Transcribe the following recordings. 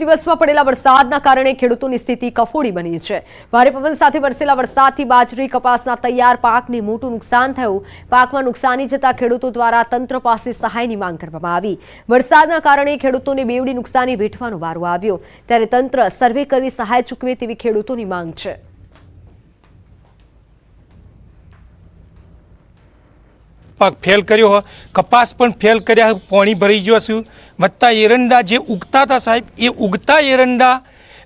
દિવસમાં પડેલા વરસાદના કારણે ખેડૂતોની સ્થિતિ કફોડી બની છે. ભારે પવન સાથે વરસેલા વરસાદથી બાજરી, કપાસના તૈયાર પાકને મોટું નુકસાન થયું. પાકમાં નુકસાની જતા ખેડૂતો દ્વારા તંત્ર પાસે સહાયની માંગ કરવામાં આવી. વરસાદના કારણે ખેડૂતોને બેવડી નુકસાની વેઠવાનો વારો આવ્યો. ત્યારે તંત્ર સર્વે કરી સહાય ચૂકવે તેવી ખેડૂતોની માંગ છે. પાક ફેલ કર્યો હોય કપાસ પણ ફેલ કર્યા પોણી ભરાઈ ગયો છું. વત્તા એરંડા જે ઉગતા હતા સાહેબ, એ ઉગતા એરંડા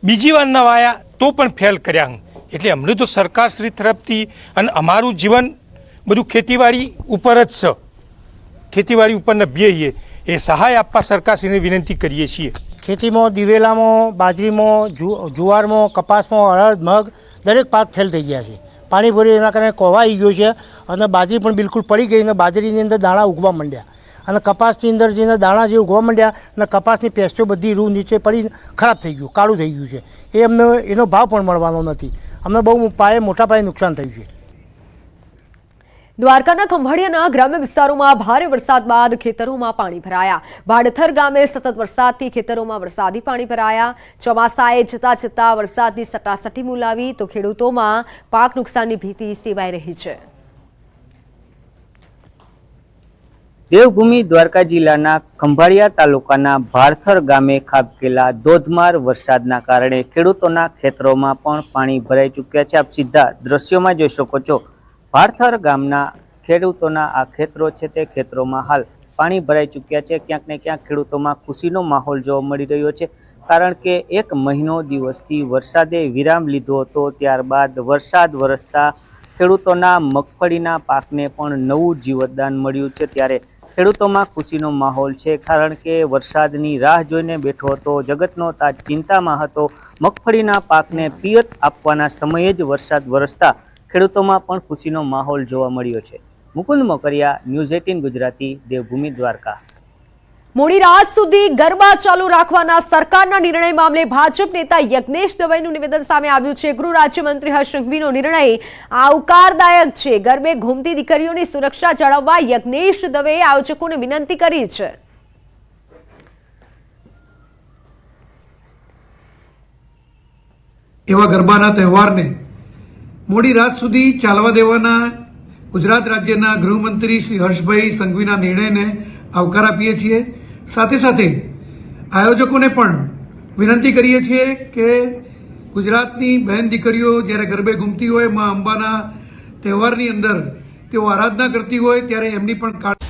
બીજી વારના વાયા તો પણ ફેલ કર્યા હું. એટલે અમને તો સરકારશ્રી તરફથી અને અમારું જીવન બધું ખેતીવાડી ઉપર જ છે ખેતીવાડી ઉપર નભીએ એ સહાય આપવા સરકારશ્રીને વિનંતી કરીએ છીએ. ખેતીમાં, દિવેલામાં, બાજરીમાં જુવારમાં કપાસમાં, અડદ, મગ દરેક પાક ફેલ થઈ ગયા છે. પાણી ભરી એના કારણે કોવાઈ ગયું છે અને બાજરી પણ બિલકુલ પડી ગઈ અને બાજરીની અંદર દાણા ઉગવા માંડ્યા. અને કપાસની અંદર જે દાણા જે ઉગવા માંડ્યા અને કપાસની પેસ્ટો બધી રૂ નીચે પડી ખરાબ થઈ ગયું, કાળું થઈ ગયું છે. એ અમને, એનો ભાવ પણ મળવાનો નથી. અમને બહુ પાયે, મોટા પાયે નુકસાન થયું છે. દ્વારકાના ખંભાળિયાના ગ્રામ્ય વિસ્તારોમાં ભારે વરસાદ બાદ ખેતરોમાં પાણી ભરાયા. ભાડથર ગામે સતત વરસાદથી ખેતરોમાં વરસાદી પાણી ભરાયા. ચોમાસાએ જતા જતા વરસાદની સટાસટી મુલાવી તો ખેડૂતોમાં પાક નુકસાનની ભીતિ સેવાઈ રહી છે. દેવભૂમિ દ્વારકા જિલ્લાના ખંભાળિયા તાલુકાના ભારથર ગામે ખાબકેલા ધોધમાર વરસાદના કારણે ખેડૂતોના ખેતરોમાં પણ પાણી ભરાઈ ચૂક્યા છે. આપ સીધા દ્રશ્યોમાં જોઈ શકો છો. ભારથર ગામના ખેડૂતોના આ ખેતરો છે તે ખેતરોમાં હાલ પાણી ભરાઈ ચૂક્યા છે. ક્યાંક ને ક્યાંક ખેડૂતોમાં ખુશીનો માહોલ જોવા મળી રહ્યો છે. કારણ કે એક મહિનો દિવસથી વરસાદે વિરામ લીધો હતો. ત્યારબાદ વરસાદ વરસતા ખેડૂતોના મગફળીના પાકને પણ નવું જીવતદાન મળ્યું છે. ત્યારે ખેડૂતોમાં ખુશીનો માહોલ છે. કારણ કે વરસાદની રાહ જોઈને બેઠો હતો. જગતનો તાજ ચિંતામાં હતો. મગફળીના પાકને પિયત આપવાના સમયે જ વરસાદ વરસતા ખેડૂતોમાં પણ ખુશીનો માહોલ જોવા મળ્યો છે. Mukund Mokariya news eighteen Gujarati Devbhoomi Dwarka. મોડી રાત સુધી ગરબા ચાલુ રાખવાના સરકારના નિર્ણય મામલે ભાજપ નેતા યજ્ઞેશ દવેનું નિવેદન સામે આવ્યું છે. ગૃહ રાજ્યમંત્રી હર્ષ સંઘવીનો નિર્ણય આવકારદાયક છે. ગરબે ઘૂમતી દીકરીઓની સુરક્ષા જાળવવા યજ્ઞેશ દવેએ આયોજકોને વિનંતી કરી છે. એવા ગરબાના તહેવારને મોડી રાત સુધી ચાલવા દેવાના ગુજરાત રાજ્યના ગૃહમંત્રી શ્રી હર્ષભાઈ સંઘવીના નિર્ણયને આવકાર આપીએ છીએ. સાથે સાથે આયોજકોને પણ વિનંતી કરીએ છીએ કે ગુજરાતની બહેન દીકરીઓ જ્યારે ગરબે ઘૂમતી હોય, મા અંબાના તહેવારની અંદર તેઓ આરાધના કરતી હોય, ત્યારે એમની પણ કાળજી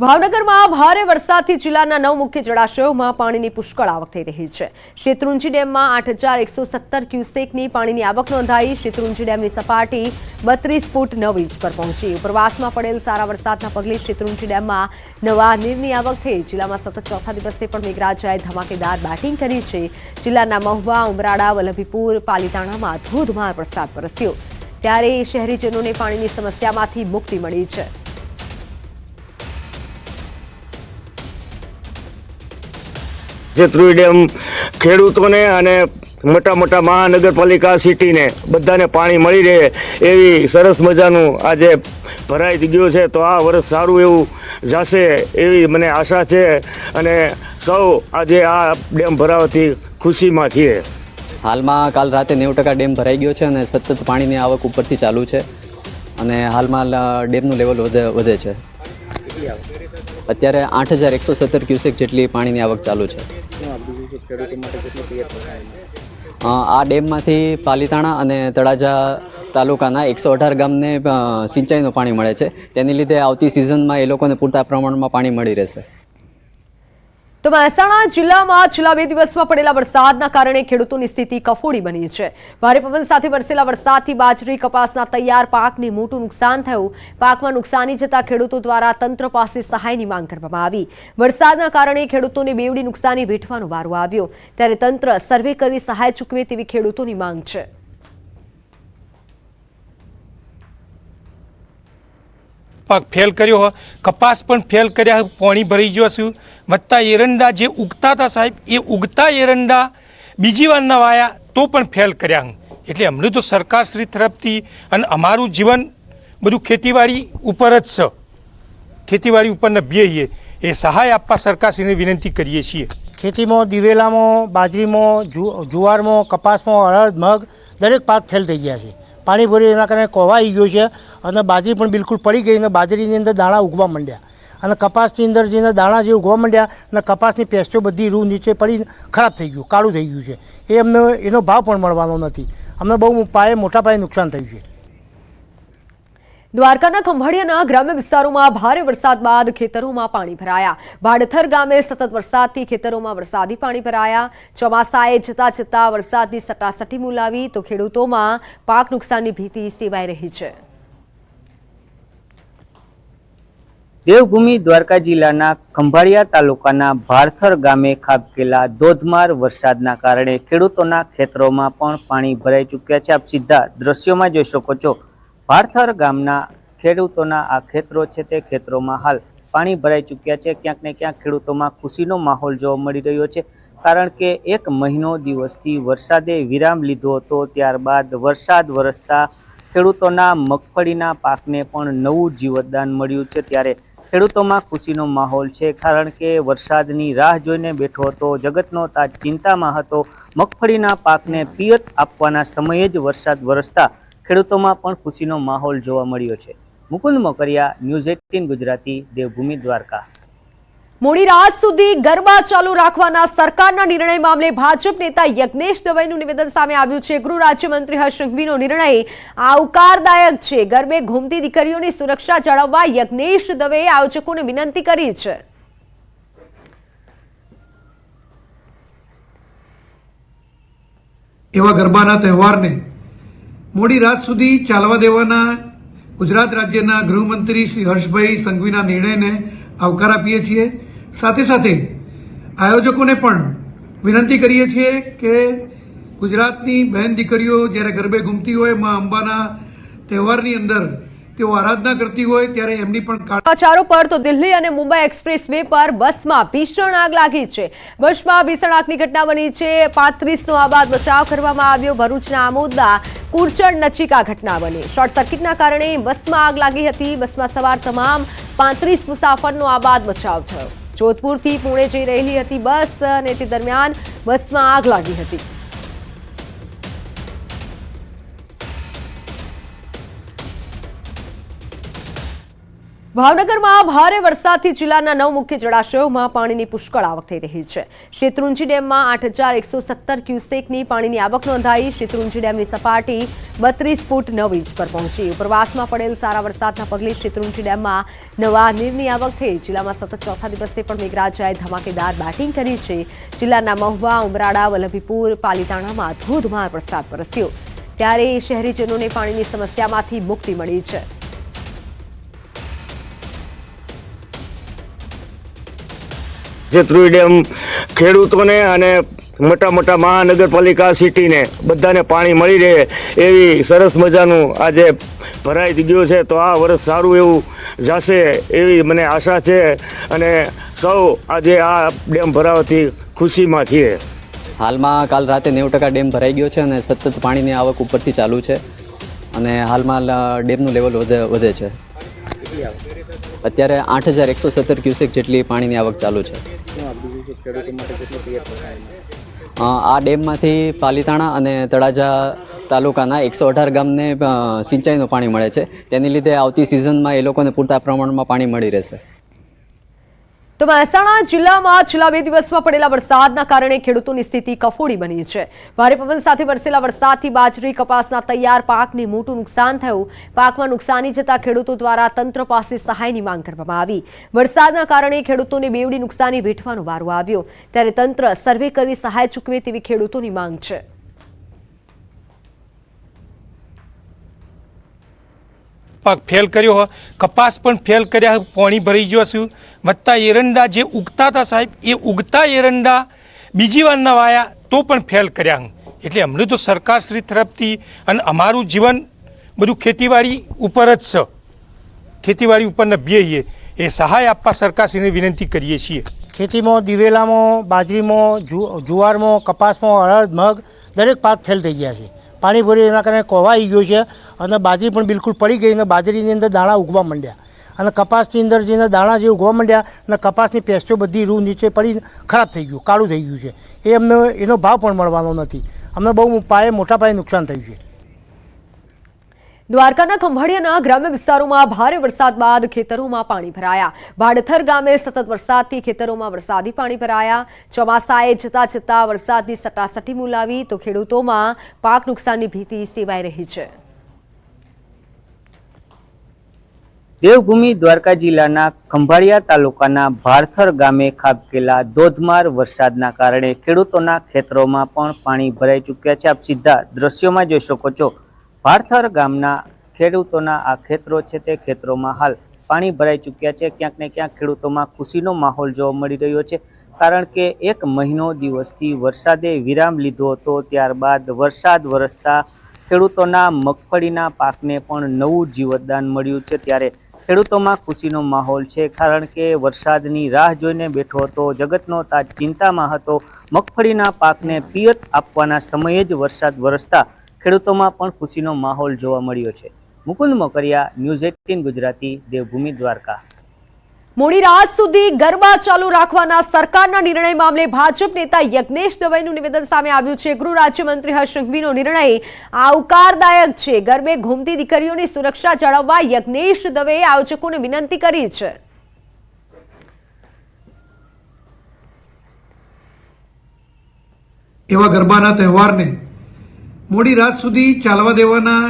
ભાવનગરમાં ભારે વરસાદથી જિલ્લાના નવ મુખ્ય જળાશયોમાં પાણીની પુષ્કળ આવક થઈ રહી છે. શેત્રુંજી ડેમમાં આઠ હજાર એકસો સત્તર ક્યુસેકની પાણીની આવક નોંધાઈ. શેત્રુંજી ડેમની સપાટી બત્રીસ ફૂટ નવ ઇંચ પર પહોંચી. ઉપરવાસમાં પડેલ સારા વરસાદના પગલે શેત્રુંજી ડેમમાં નવા નીરની આવક થઈ. જિલ્લામાં સતત ચોથા દિવસે પણ મેઘરાજાએ ધમાકેદાર બેટિંગ કરી છે. જિલ્લાના મહુવા, ઉમરાળા, વલ્લભીપુર, પાલીતાણામાં ધોધમાર વરસાદ વરસ્યો. ત્યારે શહેરીજનોને પાણીની સમસ્યામાંથી મુક્તિ મળી છે. જેતરુઈ ડેમ ખેડૂતોને અને મોટા મોટા મહાનગરપાલિકા સિટીને બધાને પાણી મળી રહે એવી સરસ મજાનું આજે ભરાઈ ગયું છે. તો આ વર્ષ સારું એવું જશે એવી મને આશા છે અને સૌ આજે આ ડેમ ભરાવાથી ખુશીમાં છીએ. હાલમાં કાલ રાતે નેવું ટકા ડેમ ભરાઈ ગયો છે અને સતત પાણીની આવક ઉપરથી ચાલુ છે અને હાલમાં ડેમનું લેવલ વધે વધે છે. અત્યારે આઠ હજાર એકસો સત્તર ક્યુસેક જેટલી પાણીની આવક ચાલુ છે. આ ડેમમાંથી પાલીતાણા અને તળાજા તાલુકાના એકસો અઢાર ગામને સિંચાઈનું પાણી મળે છે. તેની લીધે આવતી સિઝનમાં એ લોકોને પૂરતા પ્રમાણમાં પાણી મળી રહેશે. તો મહેસાણા જિલ્લામાં છેલ્લા બે દિવસમાં પડેલા વરસાદના કારણે ખેડૂતોની સ્થિતિ કફોડી બની છે. ભારે પવન સાથે વરસેલા વરસાદથી બાજરી, કપાસના તૈયાર પાકને મોટું નુકસાન થયું. પાકમાં નુકસાની જતા ખેડૂતો દ્વારા તંત્ર પાસે સહાયની માંગ કરવામાં આવી. વરસાદના કારણે ખેડૂતોને બેવડી નુકસાની વેઠવાનો વારો આવ્યો. ત્યારે તંત્ર સર્વે કરી સહાય ચૂકવે તેવી ખેડૂતોની માંગ છે. પાક ફેલ કર્યો કપાસ પણ ફેલ કર્યા, પોણી ભરી ગયો છું વત્તા એરંડા જે ઉગતા હતા સાહેબ, એ ઉગતા એરંડા બીજી વારના વાયા તો પણ ફેલ કર્યા એટલે અમને તો સરકારશ્રી તરફથી અને અમારું જીવન બધું ખેતીવાડી ઉપર જ છે ખેતીવાડી ઉપર નભીએ એ સહાય આપવા સરકારશ્રીને વિનંતી કરીએ છીએ. ખેતીમાં, દિવેલામાં, બાજરીમાં જુવારમાં, કપાસમાં અડદ મગ દરેક પાક ફેલ થઈ ગયા છે. પાણી ભરી એના કારણે કોવાઈ ગયો છે અને બાજરી પણ બિલકુલ પડી ગઈ અને બાજરીની અંદર દાણા ઉગવા માંડ્યા. અને કપાસની અંદર જેના દાણા જે ઉગવા માંડ્યા અને કપાસની પેસ્ટો બધી રૂ નીચે પડી ખરાબ થઈ ગયું, કાળું થઈ ગયું છે. એ અમને, એનો ભાવ પણ મળવાનો નથી. અમને બહુ પાયે, મોટા પાયે નુકસાન થયું છે. દ્વારકાના ખંભાળિયાના ગ્રામ્ય વિસ્તારોમાં ભારે વરસાદ બાદ ખેતરોમાં પાણી ભરાયા. ભાડથર ગામે સતત વરસાદથી ખેતરોમાં વરસાદી પાણી ભરાયા. ચોમાસાએ જતા જતા વરસાદની સટાસટી મુલાવી તો ખેડૂતોમાં પાક નુકસાનની ભીતિ સેવાઈ રહી છે. દેવભૂમિ દ્વારકા જિલ્લાના ખંભાળિયા તાલુકાના ભારથર ગામે ખાબકેલા ધોધમાર વરસાદના કારણે ખેડૂતોના ખેતરોમાં પણ પાણી ભરાઈ ચૂક્યા છે. આપ સીધા દ્રશ્યોમાં જોઈ શકો છો. ભારથર ગામના ખેડૂતોના આ ખેતરો છે તે ખેતરોમાં હાલ પાણી ભરાઈ ચૂક્યા છે. ક્યાંક ને ક્યાંક ખેડૂતોમાં ખુશીનો માહોલ જોવા મળી રહ્યો છે. કારણ કે એક મહિનો દિવસથી વરસાદે વિરામ લીધો હતો. ત્યારબાદ વરસાદ વરસતા ખેડૂતોના મગફળીના પાકને પણ નવું જીવતદાન મળ્યું છે. ત્યારે ખેડૂતોમાં ખુશીનો માહોલ છે, કારણ કે વરસાદની રાહ જોઈને બેઠો હતો. જગતનો તાજ ચિંતામાં હતો. મગફળીના પાકને પિયત આપવાના સમયે જ વરસાદ વરસતા ખેડૂતોમાં પણ ખુશીનો માહોલ જોવા મળ્યો છે. Mukund Mokariya, news eighteen Gujarati, Devbhoomi Dwarka. મોડી રાત સુધી ગરબા ચાલુ રાખવાના સરકારના નિર્ણય મામલે ભાજપ નેતા યજ્ઞેશ દવેનું નિવેદન સામે આવ્યું છે. ગૃહ રાજ્યમંત્રી હર્ષ સંઘવીનો નિર્ણય આવકારદાયક છે. ગરબે ઘૂમતી દીકરીઓની સુરક્ષા જાળવવા યજ્ઞેશ દવેએ આયોજકોને વિનંતી કરી છે. એવા ગરબાના તહેવારને મોડી રાત સુધી ચાલવા દેવાના ગુજરાત રાજ્યના ગૃહમંત્રી શ્રી હર્ષભાઈ સંઘવીના નિર્ણયને આવકાર આપીએ છીએ. સાથે સાથે આયોજકોને પણ વિનંતી કરીએ છીએ કે ગુજરાતની બહેન દીકરીઓ જ્યારે ગરબે ઘૂમતી હોય, મા અંબાના તહેવારની અંદર તેઓ આરાધના કરતી હોય, ત્યારે એમની પણ સમાચારો પર તો દિલ્હી અને મુંબઈ એક્સપ્રેસ વે પર બસમાં ભીષણ આગ લાગી છે. બસમાં ભીષણ આગની ઘટના બની છે. પાંત્રીસનો આબાદ બચાવ કરવામાં આવ્યો. ભરૂચના આમોદના કુરચડ નજીક આ ઘટના બની. શોર્ટ સર્કિટના કારણે બસમાં આગ લાગી હતી. બસમાં સવાર તમામ પાંત્રીસ મુસાફરનો આબાદ બચાવ થયો. જોધપુરથી પુણે જઈ રહેલી હતી બસ અને તે દરમિયાન બસમાં આગ લાગી હતી. ભાવનગરમાં ભારે વરસાદથી જિલ્લાના નવ મુખ્ય જળાશયોમાં પાણીની પુષ્કળ આવક થઈ રહી છે. શેત્રુંજી ડેમમાં આઠ હજાર એકસો સત્તર ક્યુસેકની પાણીની આવક નોંધાઈ શેત્રુંજી ડેમની સપાટી બત્રીસ ફૂટ નવ ઇંચ પર પહોંચી. ઉપરવાસમાં પડેલ સારા વરસાદના પગલે શેત્રુંજી ડેમમાં નવા નીરની આવક થઈ. જિલ્લામાં સતત ચોથા દિવસે પણ મેઘરાજાએ ધમાકેદાર બેટિંગ કરી છે. જિલ્લાના મહુવા, ઉમરાળા, વલ્લભીપુર, પાલીતાણામાં ધોધમાર વરસાદ વરસ્યો. ત્યારે શહેરીજનોને પાણીની સમસ્યામાંથી મુક્તિ મળી છે. જેતરુઈ ડેમ ખેડૂતોને અને મોટા મોટા મહાનગરપાલિકા સિટીને બધાને પાણી મળી રહે એવી સરસ મજાનું આજે ભરાઈ ગયો છે. તો આ વર્ષ સારું એવું જશે એવી મને આશા છે અને સૌ આજે આ ડેમ ભરાવાથી ખુશીમાં છીએ. હાલમાં કાલ રાતે નેવું ટકા ડેમ ભરાઈ ગયો છે અને સતત પાણીની આવક ઉપરથી ચાલુ છે અને હાલમાં ડેમનું લેવલ વધે વધે છે. અત્યારે આઠ હજાર એકસો સત્તર ક્યુસેક જેટલી પાણીની આવક ચાલુ છે. આ ડેમમાંથી પાલીતાણા અને તળાજા તાલુકાના એકસો અઢાર ગામને સિંચાઈનું પાણી મળે છે. તેની લીધે આવતી સિઝનમાં એ લોકોને પૂરતા પ્રમાણમાં પાણી મળી રહેશે. તો મહેસાણા જિલ્લામાં છેલ્લા બે દિવસમાં પડેલા વરસાદના કારણે ખેડૂતોની સ્થિતિ કફોડી બની છે. ભારે પવન સાથે વરસેલા વરસાદથી બાજરી, કપાસના તૈયાર પાકને મોટું નુકસાન થયું. પાકમાં નુકસાની જતા ખેડૂતો દ્વારા તંત્ર પાસે સહાયની માંગ કરવામાં આવી. વરસાદના કારણે ખેડૂતોને બેવડી નુકસાની વેઠવાનો વારો આવ્યો. ત્યારે તંત્ર સર્વે કરી સહાય ચૂકવે તેવી ખેડૂતોની માંગ છે. પાક ફેલ કર્યો હોય, કપાસ પણ ફેલ કર્યા પાણી ભરાઈ ગયો છું. વત્તા એરંડા જે ઉગતા હતા સાહેબ, એ ઉગતા એરંડા બીજી વારના વાયા તો પણ ફેલ કર્યા એટલે અમને તો સરકારશ્રી તરફથી અને અમારું જીવન બધું ખેતીવાડી ઉપર જ છે. ખેતીવાડી ઉપર નભીએ એ સહાય આપવા સરકારશ્રીને વિનંતી કરીએ છીએ. ખેતીમાં, દિવેલામાં, બાજરીમાં જુવારમાં, કપાસમાં, અડદ, મગ દરેક પાક ફેલ થઈ ગયા છે. પાણી ભરી એના કારણે કોવાઈ ગયો છે અને બાજરી પણ બિલકુલ પડી ગઈ અને બાજરીની અંદર દાણા ઉગવા માંડ્યા. અને કપાસની અંદર જેના દાણા જે ઉગવા માંડ્યા અને કપાસની પેસ્ટો બધી રૂ નીચે પડી ખરાબ થઈ ગયું, કાળું થઈ ગયું છે. એ અમને એનો ભાવ પણ મળવાનો નથી. અમને બહુ પાયે, મોટા પાયે નુકસાન થયું છે. દ્વારકાના ખંભાળિયાના ગ્રામ્ય વિસ્તારોમાં ભારે વરસાદ બાદ ખેતરોમાં પાણી ભરાયા. ભાડથર ગામે સતત વરસાદથી ખેતરોમાં વરસાદી પાણી ભરાયા. ચોમાસાએ જતા જતા વરસાદની સટાસટી મુલાવી તો ખેડૂતોમાં પાક નુકસાનની ભીતિ સેવાઈ રહી છે. દેવભૂમિ દ્વારકા જિલ્લાના ખંભાળિયા તાલુકાના ભારથર ગામે ખાબકેલા ધોધમાર વરસાદના કારણે ખેડૂતોના ખેતરોમાં પણ પાણી ભરાઈ ચૂક્યા છે. આપ સીધા દ્રશ્યોમાં જોઈ શકો છો. ભારથર ગામના ખેડૂતોના આ ખેતરો છે તે ખેતરોમાં હાલ પાણી ભરાઈ ચૂક્યા છે. ક્યાંક ને ક્યાંક ખેડૂતોમાં ખુશીનો માહોલ જોવા મળી રહ્યો છે. કારણ કે એક મહિનો દિવસથી વરસાદે વિરામ લીધો હતો, ત્યારબાદ વરસાદ વરસતા ખેડૂતોના મગફળીના પાકને પણ નવું જીવતદાન મળ્યું છે. ત્યારે ખેડૂતોમાં ખુશીનો માહોલ છે, કારણ કે વરસાદની રાહ જોઈને બેઠો હતો, જગતનો તાજ ચિંતામાં હતો. મગફળીના પાકને પિયત આપવાના સમયે જ વરસાદ વરસતા ખેડૂતોમાં પણ ખુશીનો માહોલ જોવા મળ્યો છે. Mukund Mokariya news eighteen Gujarati Devbhoomi Dwarka. મોડી રાત સુધી ગરબા ચાલુ રાખવાના સરકારના નિર્ણય મામલે ભાજપ નેતા યજ્ઞેશ દવેનું નિવેદન સામે આવ્યું છે. ગૃહ રાજ્યમંત્રી હર્ષ સંઘવીનો નિર્ણય આવકારદાયક છે. ગરબે ઘૂમતી દીકરીઓની સુરક્ષા જાળવવા યજ્ઞેશ દવેએ આયોજકોને વિનંતી કરી છે. એવા ગરબાના તહેવારને મોડી રાત સુધી ચાલવા દેવાના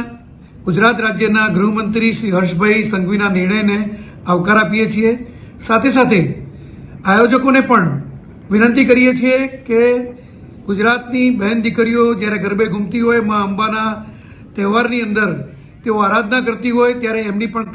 ગુજરાત રાજ્યના ગૃહમંત્રી શ્રી હર્ષભાઈ સંઘવીના નિર્ણયને આવકાર આપીએ છીએ. સાથે સાથે આયોજકોને પણ વિનંતી કરીએ છીએ કે ગુજરાતની બહેન દીકરીઓ જ્યારે ગરબે ઘૂમતી હોય, માં અંબાના તહેવારની અંદર તેઓ આરાધના કરતી હોય, ત્યારે એમની પણ